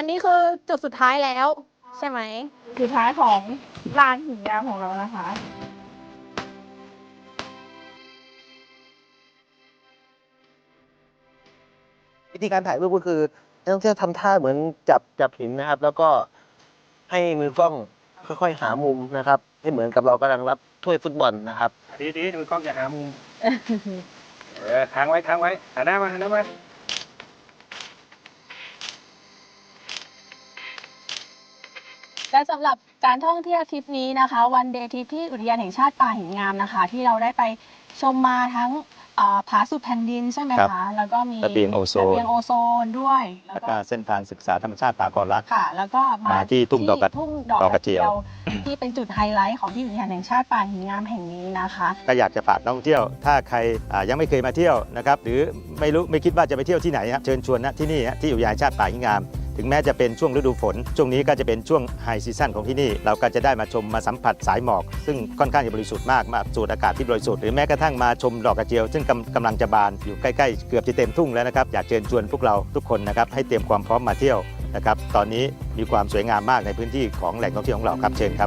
อันนี้คือจุดสุดท้ายแล้ว ใช่ไหม สุดท้ายของลานหินงามของเรานะคะ วิธีการถ่ายรูปก็คือนักท่องเที่ยวทำท่าเหมือนจับจับหินนะครับ แล้วก็ให้มือกล้องค่อย ๆ หามุมนะครับให้เหมือนกับเรากำลังรับถ้วยฟุตบอลนะครับ ดีดีมือกล้องจะหามุม เออค้างไว้ค้างไว้หันหน้ามาหันหน้ามา และสำหรับการท่องเที่ยวทริปนี้นะคะ วันเดย์ทริปที่อุทยานแห่งชาติป่าหินงามนะคะ ที่เราได้ไปชมมาทั้งเอ่อผาสุดแผ่นดินใช่ไหมครับคะแล้วก็มีระเบียงโอโซน ระเบียงโอโซนด้วยแล้แล้ววก็ก็เส้นทางศึกษาธรรมชาติป่าก่อรัก ค่ะ แล้วก็มามาที่ทุ่งดอกกระทุ่งดอกดอกกกระระเจีเจียยววที่เป็นจุดไฮไลท์ของที่อุทยานแห่งชาติป่าหินงามแห่งนี้นะคะ ก็อยากจะฝากนักท่องเที่ยว ถ้าใครอ่ายังไม่เคยมาเที่ยวนะครับ หรือไม่รู้ไม่คิดว่าจะไปเที่ยวที่ไหนครับเชิญชวนนะที่นี่ฮะที่อุทยานแห่งชาติป่าหินงาม ถึงแม้จะเป็นช่วงฤดูฝน ช่วงนี้ก็จะเป็นช่วงไฮซีซั่นของที่นี่ เราก็จะได้มาชมมาสัมผัสสายหมอก ซึ่งค่อนข้างจะบริสุทธิ์มาก มาสูดอากาศที่บริสุทธิ์ หรือแม้กระทั่งมาชมดอกกระเจียว ซึ่งกำกำลังจะบานอยู่ใกล้ๆ เกือบจะเต็มทุ่งแล้วนะครับ อยากเชิญชวนพวกเราทุกคนนะครับให้เตรียมความพร้อมมาเที่ยวนะครับ ตอนนี้มีความสวยงามมากในพื้นที่ของแหล่งท่องเที่ยวของเราครับ เชิญครับ